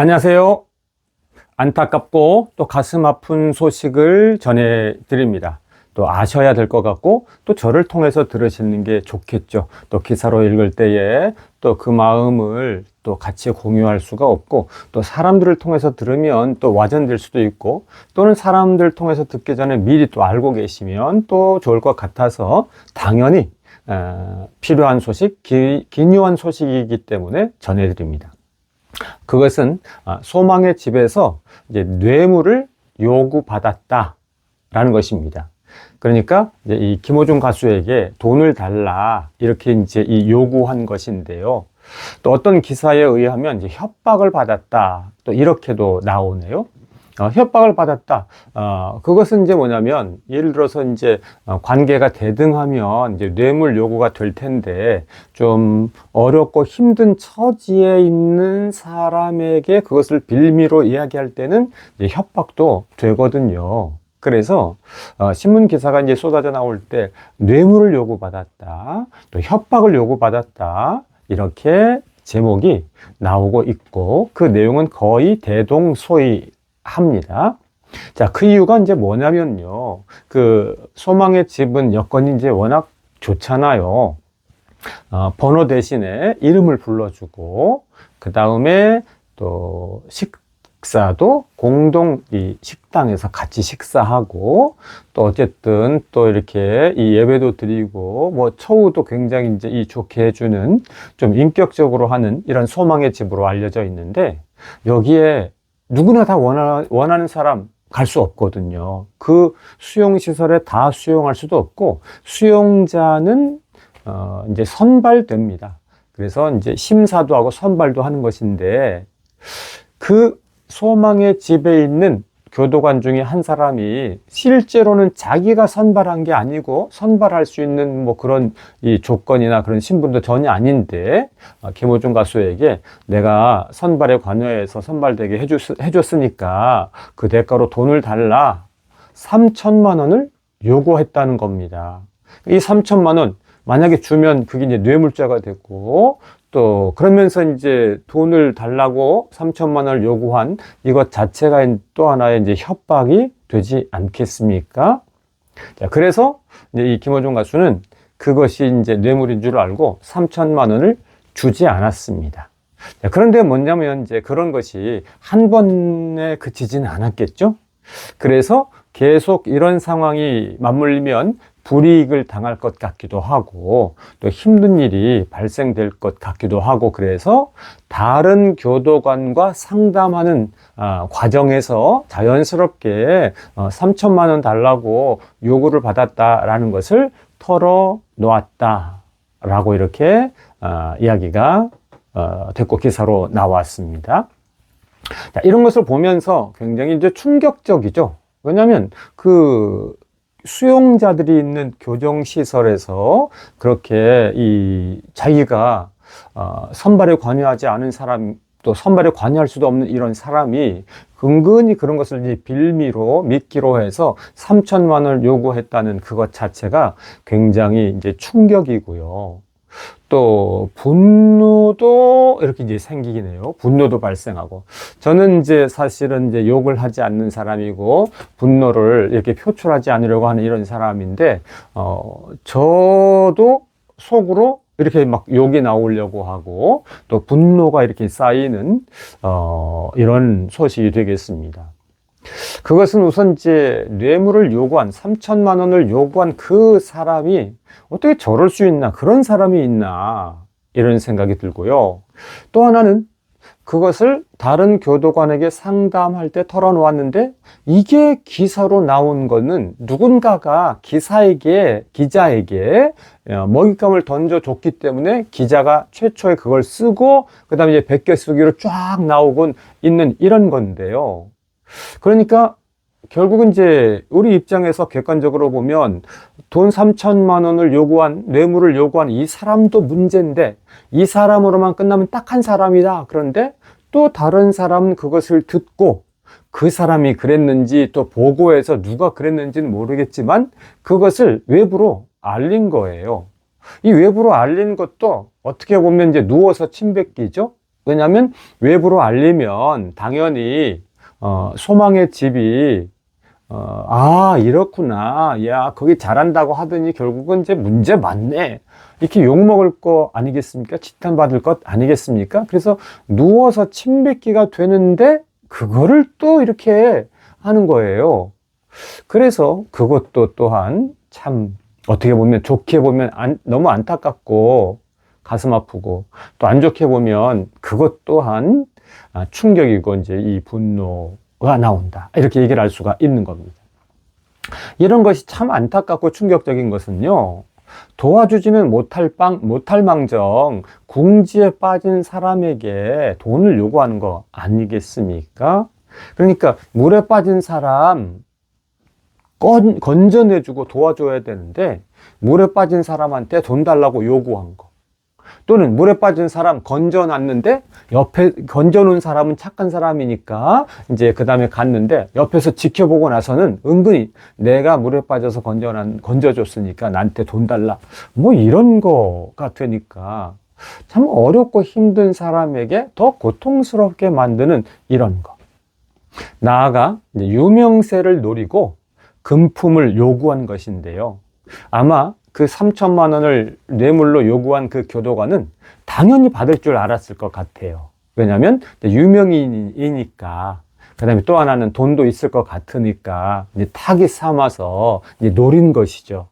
안녕하세요. 안타깝고 또 가슴 아픈 소식을 전해드립니다. 또 아셔야 될 것 같고 또 저를 통해서 들으시는 게 좋겠죠. 또 기사로 읽을 때에 또 그 마음을 또 같이 공유할 수가 없고 또 사람들을 통해서 들으면 또 와전될 수도 있고 또는 사람들 통해서 듣기 전에 미리 또 알고 계시면 또 좋을 것 같아서 당연히 어, 필요한 소식, 기, 기묘한 소식이기 때문에 전해드립니다. 그것은 아, 소망의 집에서 이제 뇌물을 요구받았다라는 것입니다. 그러니까 이 김호중 가수에게 돈을 달라 이렇게 이제 이 요구한 것인데요. 또 어떤 기사에 의하면 협박을 받았다 또 이렇게도 나오네요. 어, 협박을 받았다. 어, 그것은 이제 뭐냐면 예를 들어서 이제 어, 관계가 대등하면 이제 뇌물 요구가 될 텐데 좀 어렵고 힘든 처지에 있는 사람에게 그것을 빌미로 이야기할 때는 협박도 되거든요. 그래서 어, 신문 기사가 이제 쏟아져 나올 때 뇌물을 요구받았다, 또 협박을 요구받았다 이렇게 제목이 나오고 있고 그 내용은 거의 대동소이 합니다. 자, 그 이유가 이제 뭐냐면요. 그 소망의 집은 여건이 이제 워낙 좋잖아요. 어, 번호 대신에 이름을 불러주고, 그 다음에 또 식사도 공동 이 식당에서 같이 식사하고, 또 어쨌든 또 이렇게 이 예배도 드리고, 뭐 처우도 굉장히 이제 이 좋게 해주는 좀 인격적으로 하는 이런 소망의 집으로 알려져 있는데, 여기에 누구나 다 원하, 원하는 사람 갈 수 없거든요. 그 수용시설에 다 수용할 수도 없고, 수용자는, 어, 이제 선발됩니다. 그래서 이제 심사도 하고 선발도 하는 것인데, 그 소망의 집에 있는 교도관 중에 한 사람이 실제로는 자기가 선발한 게 아니고 선발할 수 있는 뭐 그런 이 조건이나 그런 신분도 전혀 아닌데 아, 김호중 가수에게 내가 선발에 관여해서 선발되게 해줬, 해줬으니까 그 대가로 돈을 달라 3천만 원을 요구했다는 겁니다. 이 3천만 원 만약에 주면 그게 이제 뇌물죄가 되고 또 그러면서 이제 돈을 달라고 3천만 원을 요구한 이것 자체가 또 하나의 이제 협박이 되지 않겠습니까? 자, 그래서 이제 이 김호중 가수는 그것이 이제 뇌물인 줄 알고 3천만 원을 주지 않았습니다. 자, 그런데 뭐냐면 이제 그런 것이 한 번에 그치지는 않았겠죠? 그래서 계속 이런 상황이 맞물리면 불이익을 당할 것 같기도 하고 또 힘든 일이 발생될 것 같기도 하고 그래서 다른 교도관과 상담하는 아, 과정에서 자연스럽게 어, 3천만 원 달라고 요구를 받았다라는 것을 털어 놓았다라고 이렇게 아, 이야기가 어, 됐고 기사로 나왔습니다. 자, 이런 것을 보면서 굉장히 이제 충격적이죠. 왜냐하면 그 수용자들이 있는 교정시설에서 그렇게 이 자기가 어, 선발에 관여하지 않은 사람 또 선발에 관여할 수도 없는 이런 사람이 은근히 그런 것을 이제 빌미로 믿기로 해서 3천만 원을 요구했다는 그것 자체가 굉장히 이제 충격이고요. 또 분노도 이렇게 이제 생기긴 해요. 분노도 발생하고. 저는 이제 사실은 이제 욕을 하지 않는 사람이고 분노를 이렇게 표출하지 않으려고 하는 이런 사람인데 어 저도 속으로 이렇게 막 욕이 나오려고 하고 또 분노가 이렇게 쌓이는 어 이런 소식이 되겠습니다. 그것은 우선 이제 뇌물을 요구한 3천만 원을 요구한 그 사람이 어떻게 저럴 수 있나 그런 사람이 있나 이런 생각이 들고요. 또 하나는 그것을 다른 교도관에게 상담할 때 털어놓았는데 이게 기사로 나온 거는 누군가가 기사에게 기자에게 어, 먹잇감을 던져줬기 때문에 기자가 최초에 그걸 쓰고 그 다음에 이제 베껴 쓰기로 쫙 나오곤 있는 이런 건데요. 그러니까 결국은 이제 우리 입장에서 객관적으로 보면 돈 3천만 원을 요구한 뇌물을 요구한 이 사람도 문제인데 이 사람으로만 끝나면 딱 한 사람이다. 그런데 또 다른 사람은 그것을 듣고 그 사람이 그랬는지 또 보고해서 누가 그랬는지는 모르겠지만 그것을 외부로 알린 거예요. 이 외부로 알린 것도 어떻게 보면 이제 누워서 침 뱉기죠. 왜냐하면 외부로 알리면 당연히 어, 소망의 집이 어, 아 이렇구나. 야 거기 잘한다고 하더니 결국은 이제 문제 많네. 이렇게 욕 먹을 거 아니겠습니까? 지탄 받을 것 아니겠습니까? 그래서 누워서 침 뱉기가 되는데 그거를 또 이렇게 하는 거예요. 그래서 그것도 또한 참 어떻게 보면 좋게 보면 안- 너무 안타깝고 가슴 아프고 또 안 좋게 보면 그것 또한 아, 충격이고 이제 이 분노가 나온다 이렇게 얘기를 할 수가 있는 겁니다. 이런 것이 참 안타깝고 충격적인 것은요. 도와주지는 못할 빵, 못할 망정, 궁지에 빠진 사람에게 돈을 요구하는 거 아니겠습니까? 그러니까 물에 빠진 사람 건, 건져내주고 도와줘야 되는데 물에 빠진 사람한테 돈 달라고 요구한 거. 또는 물에 빠진 사람 건져놨는데 옆에 건져놓은 사람은 착한 사람이니까 이제 그 다음에 갔는데 옆에서 지켜보고 나서는 은근히 내가 물에 빠져서 건져난 건져줬으니까 나한테 돈 달라. 뭐 이런 거가 되니까 참 어렵고 힘든 사람에게 더 고통스럽게 만드는 이런 거. 나아가 유명세를 노리고 금품을 요구한 것인데요. 아마 그 3천만 원을 뇌물로 요구한 그 교도관은 당연히 받을 줄 알았을 것 같아요. 왜냐하면 유명인이니까. 그 다음에 또 하나는 돈도 있을 것 같으니까 이제 타깃 삼아서 이제 노린 것이죠.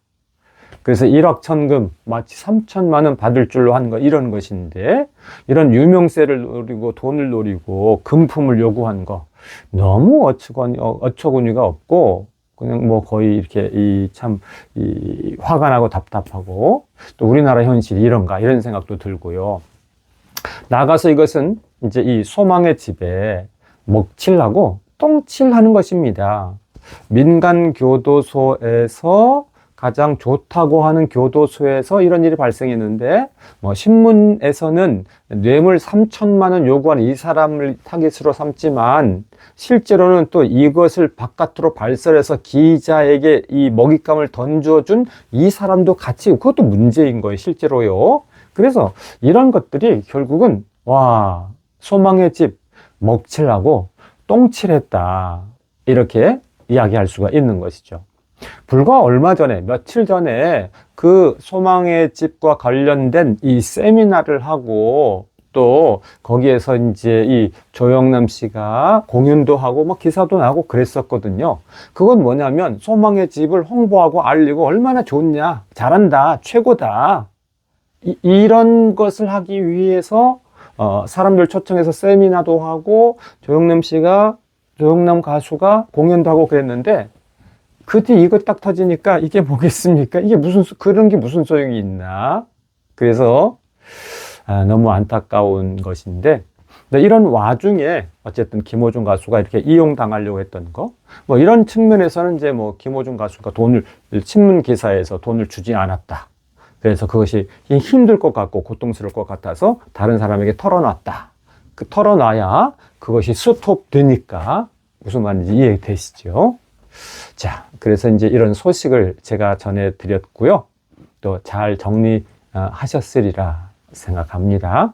그래서 1억 천금 마치 3천만 원 받을 줄로 한 거 이런 것인데 이런 유명세를 노리고 돈을 노리고 금품을 요구한 거 너무 어처구니, 어, 어처구니가 없고 그냥 뭐 거의 이렇게 이참이 화가 나고 답답하고 또 우리나라 현실이 이런가 이런 생각도 들고요. 나가서 이것은 이제 이 소망의 집에 먹칠하고 똥칠하는 것입니다. 민간 교도소에서 가장 좋다고 하는 교도소에서 이런 일이 발생했는데 뭐 신문에서는 뇌물 3천만 원 요구하는 이 사람을 타깃으로 삼지만 실제로는 또 이것을 바깥으로 발설해서 기자에게 이 먹잇감을 던져 준 이 사람도 같이 그것도 문제인 거예요 실제로요. 그래서 이런 것들이 결국은 와 소망의 집 먹칠하고 똥칠했다. 이렇게 이야기할 수가 있는 것이죠 불과 얼마 전에 며칠 전에 그 소망의 집과 관련된 이 세미나를 하고 또 거기에서 이제 이 조영남 씨가 공연도 하고 뭐 기사도 나고 그랬었거든요. 그건 뭐냐면 소망의 집을 홍보하고 알리고 얼마나 좋냐, 잘한다, 최고다. 이, 이런 것을 하기 위해서 어, 사람들 초청해서 세미나도 하고 조영남 씨가 조영남 가수가 공연도 하고 그랬는데 그 뒤 이거 딱 터지니까 이게 뭐겠습니까? 이게 무슨 소- 그런 게 무슨 소용이 있나? 그래서 아, 너무 안타까운 것인데 이런 와중에 어쨌든 김호중 가수가 이렇게 이용당하려고 했던 거, 뭐 이런 측면에서는 이제 뭐 김호중 가수가 돈을 신문 기사에서 돈을 주지 않았다. 그래서 그것이 힘들 것 같고 고통스러울 것 같아서 다른 사람에게 털어놨다. 그 털어놔야 그것이 스톱되니까 무슨 말인지 이해되시죠? 자, 그래서 이제 이런 소식을 제가 전해드렸고요. 또 잘 정리하셨으리라 생각합니다.